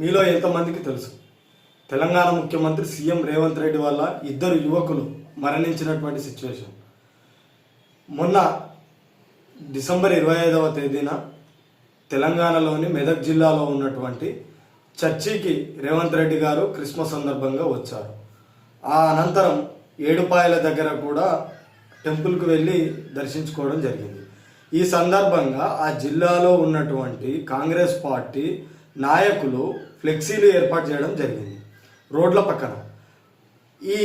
మీలో ఎంతమందికి తెలుసు. తెలంగాణ ముఖ్యమంత్రి సీఎం రేవంత్ రెడ్డి వల్ల ఇద్దరు యువకులు మరణించినటువంటి సిచ్యువేషన్. మొన్న డిసెంబర్ ఇరవై ఐదవ తేదీన తెలంగాణలోని మెదక్ జిల్లాలో ఉన్నటువంటి చర్చికి రేవంత్ రెడ్డి గారు క్రిస్మస్ సందర్భంగా వచ్చారు. ఆ అనంతరం ఏడుపాయల దగ్గర కూడా టెంపుల్కి వెళ్ళి దర్శించుకోవడం జరిగింది. ఈ సందర్భంగా ఆ జిల్లాలో ఉన్నటువంటి కాంగ్రెస్ పార్టీ నాయకులు ఫ్లెక్సీలు ఏర్పాటు చేయడం జరిగింది. రోడ్ల పక్కన. ఈ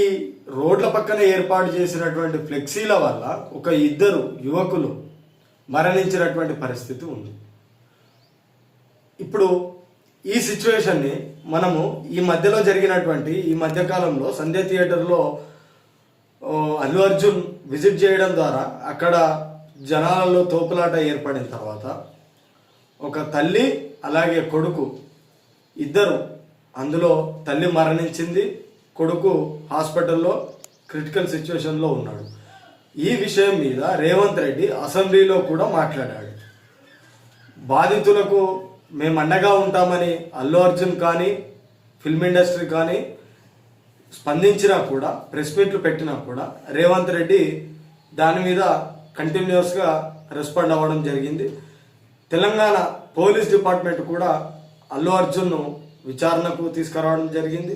రోడ్ల పక్కన ఏర్పాటు చేసినటువంటి ఫ్లెక్సీల వల్ల ఒక ఇద్దరు యువకులు మరణించినటువంటి పరిస్థితి ఉంది. ఇప్పుడు ఈ సిచ్యువేషన్ని మనము ఈ మధ్యలో జరిగినటువంటి ఈ మధ్యకాలంలో సంధ్య థియేటర్లో అల్లు అర్జున్ విజిట్ చేయడం ద్వారా అక్కడ జనాలలో తోపులాట ఏర్పడిన తర్వాత ఒక తల్లి అలాగే కొడుకు ఇద్దరు అందులో తల్లి మరణించింది కొడుకు హాస్పిటల్లో క్రిటికల్ సిచ్యువేషన్లో ఉన్నాడు. ఈ విషయం మీద రేవంత్ రెడ్డి అసెంబ్లీలో కూడా మాట్లాడాడు. బాధితులకు మేము అండగా ఉంటామని అల్లు అర్జున్ కానీ ఫిల్మ్ ఇండస్ట్రీ కానీ స్పందించినా కూడా ప్రెస్ మీట్లు పెట్టినా కూడా రేవంత్ రెడ్డి దాని మీద కంటిన్యూస్గా రెస్పాండ్ అవ్వడం జరిగింది. తెలంగాణ పోలీస్ డిపార్ట్మెంట్ కూడా అల్లు అర్జున్ను విచారణకు తీసుకురావడం జరిగింది.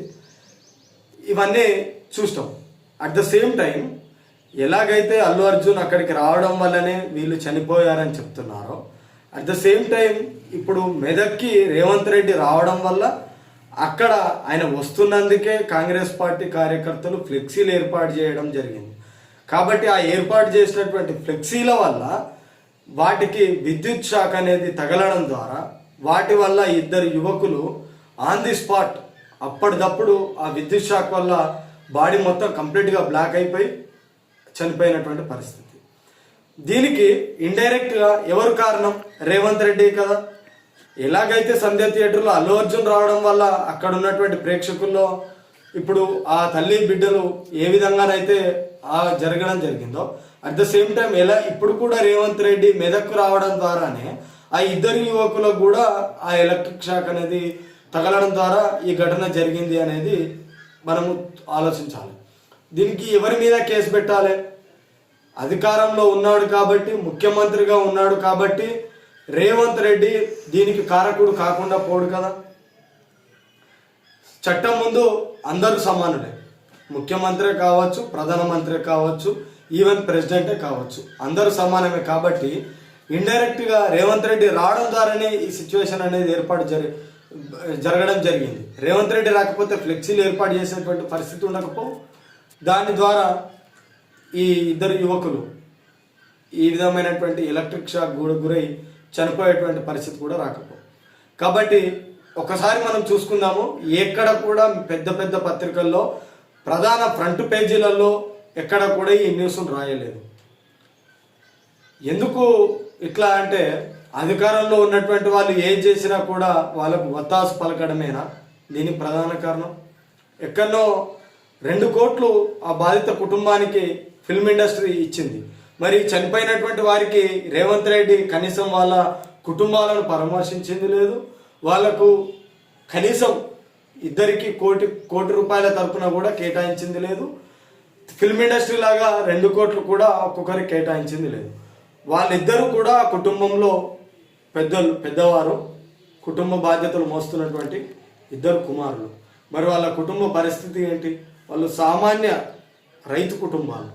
ఇవన్నీ చూస్తాం. అట్ ద సేమ్ టైం ఎలాగైతే అల్లు అర్జున్ అక్కడికి రావడం వల్లనే వీళ్ళు చనిపోయారని చెప్తున్నారో అట్ ద సేమ్ టైం ఇప్పుడు మెదక్కి రేవంత్ రెడ్డి రావడం వల్ల అక్కడ ఆయన వస్తున్నందుకే కాంగ్రెస్ పార్టీ కార్యకర్తలు ఫ్లెక్సీలు ఏర్పాటు చేయడం జరిగింది. కాబట్టి ఆ ఏర్పాటు చేసినటువంటి ఫ్లెక్సీల వల్ల వాటికి విద్యుత్ షాక్ అనేది తగలడం ద్వారా వాటి వల్ల ఇద్దరు యువకులు ఆన్ ది స్పాట్ అప్పటిదప్పుడు ఆ విద్యుత్ షాక్ వల్ల బాడీ మొత్తం కంప్లీట్గా బ్లాక్ అయిపోయి చనిపోయినటువంటి పరిస్థితి. దీనికి ఇండైరెక్ట్గా ఎవరు కారణం? రేవంత్ రెడ్డి కదా. ఎలాగైతే సంధ్య థియేటర్లో అల్లు అర్జున్ రావడం వల్ల అక్కడ ఉన్నటువంటి ప్రేక్షకుల్లో ఇప్పుడు ఆ తల్లి బిడ్డలు ఏ విధంగానైతే ఆ జరగడం జరిగిందో అట్ ద సేమ్ టైం ఎలా ఇప్పుడు కూడా రేవంత్ రెడ్డి మెదక్కు రావడం ద్వారానే ఆ ఇద్దరు యువకులకు కూడా ఆ ఎలక్ట్రిక్ షాక్ అనేది తగలడం ద్వారా ఈ ఘటన జరిగింది అనేది మనము ఆలోచించాలి. దీనికి ఎవరి మీద కేసు పెట్టాలి? అధికారంలో ఉన్నాడు కాబట్టి ముఖ్యమంత్రిగా ఉన్నాడు కాబట్టి రేవంత్ రెడ్డి దీనికి కారకుడు కాకుండా పోడు కదా? చట్టం ముందు అందరూ సమానులే. ముఖ్యమంత్రి కావచ్చు ప్రధానమంత్రి కావచ్చు ఈవెన్ ప్రెసిడెంటే కావచ్చు. అందరూ సమానమే కాబట్టి ఇండైరెక్ట్గా రేవంత్ రెడ్డి రావడం ద్వారానే ఈ సిచ్యువేషన్ అనేది ఏర్పాటు జరి జరగడం జరిగింది. రేవంత్ రెడ్డి రాకపోతే ఫ్లెక్సీలు ఏర్పాటు చేసేటువంటి పరిస్థితి ఉండకపో దాని ద్వారా ఈ ఇద్దరు యువకులు ఈ విధమైనటువంటి ఎలక్ట్రిక్ షాక్ కూడా గురై చనిపోయేటువంటి పరిస్థితి కూడా రాకపో. కాబట్టి ఒకసారి మనం చూసుకుందాము. ఎక్కడ కూడా పెద్ద పెద్ద పత్రికల్లో ప్రధాన ఫ్రంట్ పేజీలలో ఎక్కడ కూడా ఈ న్యూస్ను రాయలేదు. ఎందుకు ఇట్లా అంటే అధికారంలో ఉన్నటువంటి వాళ్ళు ఏం చేసినా కూడా వాళ్ళకు వత్తాసు పలకడమేనా? దీనికి ప్రధాన కారణం? ఎక్కడో రెండు కోట్లు ఆ బాధిత కుటుంబానికి ఫిల్మ్ ఇండస్ట్రీ ఇచ్చింది. మరి చనిపోయినటువంటి వారికి రేవంత్ రెడ్డి కనీసం వాళ్ళ కుటుంబాలను పరామర్శించింది లేదు. వాళ్ళకు కనీసం ఇద్దరికి కోటి కోటి రూపాయల తరపున కూడా కేటాయించింది లేదు. ఫిల్మ్ ఇండస్ట్రీ లాగా రెండు కోట్లు కూడా ఒక్కొక్కరికి కేటాయించింది లేదు. వాళ్ళిద్దరూ కూడా కుటుంబంలో పెద్దలు పెద్దవారు కుటుంబ బాధ్యతలు మోస్తున్నటువంటి ఇద్దరు కుమారులు. మరి వాళ్ళ కుటుంబ పరిస్థితి ఏంటి? వాళ్ళు సామాన్య రైతు కుటుంబాలు.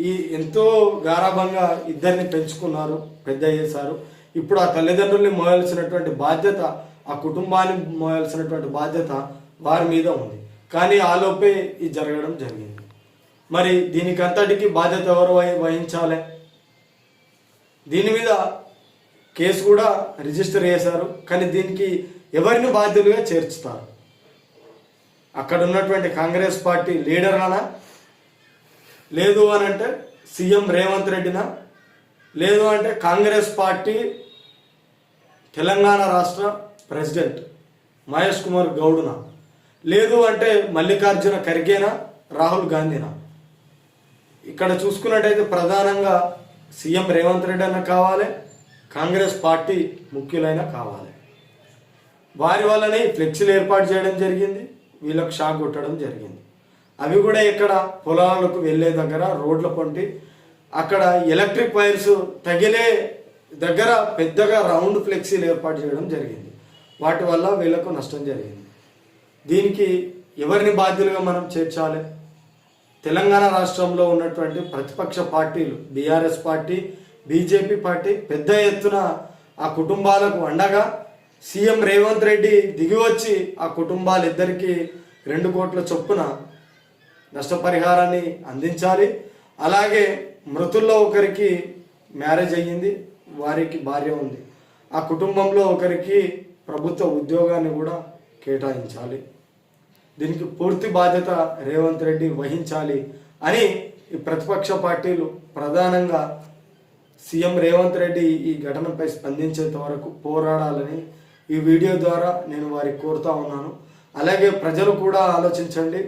ఈ ఎంతో గారాభంగా ఇద్దరిని పెంచుకున్నారు పెద్ద చేశారు. ఇప్పుడు ఆ తల్లిదండ్రుల్ని మోయాల్సినటువంటి బాధ్యత ఆ కుటుంబాన్ని మోయాల్సినటువంటి బాధ్యత వారి మీద ఉంది. కానీ ఆలోపే ఇది జరగడం జరిగింది. మరి దీనికంతటికి బాధ్యత ఎవరు వహించాలి? దీని మీద కేసు కూడా రిజిస్టర్ చేశారు కానీ దీనికి ఎవరిని బాధ్యులుగా చేర్చుతారు? అక్కడ ఉన్నటువంటి కాంగ్రెస్ పార్టీ లీడర్లనా? లేదు అని అంటే సీఎం రేవంత్ రెడ్డినా? లేదు అంటే కాంగ్రెస్ పార్టీ తెలంగాణ రాష్ట్ర ప్రెసిడెంట్ మహేష్ కుమార్ గౌడునా? లేదు అంటే మల్లికార్జున ఖర్గేనా? రాహుల్ గాంధీనా? ఇక్కడ చూసుకున్నట్టయితే ప్రధానంగా సీఎం రేవంత్ రెడ్డి అన్న కావాలి కాంగ్రెస్ పార్టీ ముఖ్యులైన కావాలి. వారి వల్లనే ఫ్లెక్సీలు ఏర్పాటు చేయడం జరిగింది వీళ్ళకు షాక్ కొట్టడం జరిగింది. అవి కూడా ఇక్కడ పొలాలకు వెళ్ళే దగ్గర రోడ్ల పొంటి అక్కడ ఎలక్ట్రిక్ వైర్స్ తగిలే దగ్గర పెద్దగా రౌండ్ ఫ్లెక్సీలు ఏర్పాటు చేయడం జరిగింది. వాటి వల్ల వీళ్ళకు నష్టం జరిగింది. దీనికి ఎవరిని బాధ్యులుగా మనం చేర్చాలి? తెలంగాణ రాష్ట్రంలో ఉన్నటువంటి ప్రతిపక్ష పార్టీలు బీఆర్ఎస్ పార్టీ బీజేపీ పార్టీ పెద్ద ఎత్తున ఆ కుటుంబాలకు అండగా సీఎం రేవంత్ రెడ్డి దిగి వచ్చి ఆ కుటుంబాలిద్దరికీ రెండు కోట్ల చొప్పున నష్టపరిహారాన్ని అందించాలి. అలాగే మృతుల్లో ఒకరికి మ్యారేజ్ అయ్యింది వారికి భార్య ఉంది. ఆ కుటుంబంలో ఒకరికి ప్రభుత్వ ఉద్యోగాన్ని కూడా కేటాయించాలి. దీనికి పూర్తి బాధ్యత రేవంత్ రెడ్డి వహించాలి అని ఈ ప్రతిపక్ష పార్టీలు ప్రధానంగా సీఎం రేవంత్ రెడ్డి ఈ ఘటనపై స్పందించేంత వరకు పోరాడాలని ఈ వీడియో ద్వారా నేను వారికి కోరుతా ఉన్నాను. అలాగే ప్రజలు కూడా ఆలోచించండి.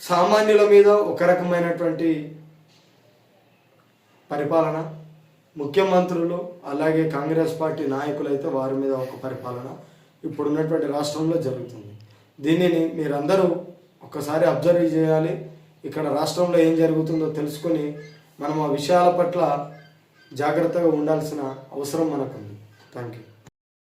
సామాన్యుల మీద ఒక రకమైనటువంటి పరిపాలన ముఖ్యమంత్రులు అలాగే కాంగ్రెస్ పార్టీ నాయకులైతే వారి మీద ఒక పరిపాలన ఇప్పుడున్నటువంటి రాష్ట్రంలో జరుగుతుంది. దీనిని మీరందరూ ఒక్కసారి అబ్జర్వ్ చేయాలి. ఇక్కడ రాష్ట్రంలో ఏం జరుగుతుందో తెలుసుకొని మనం ఆ విషయాల పట్ల జాగ్రత్తగా ఉండాల్సిన అవసరం మనకుంది. Thank you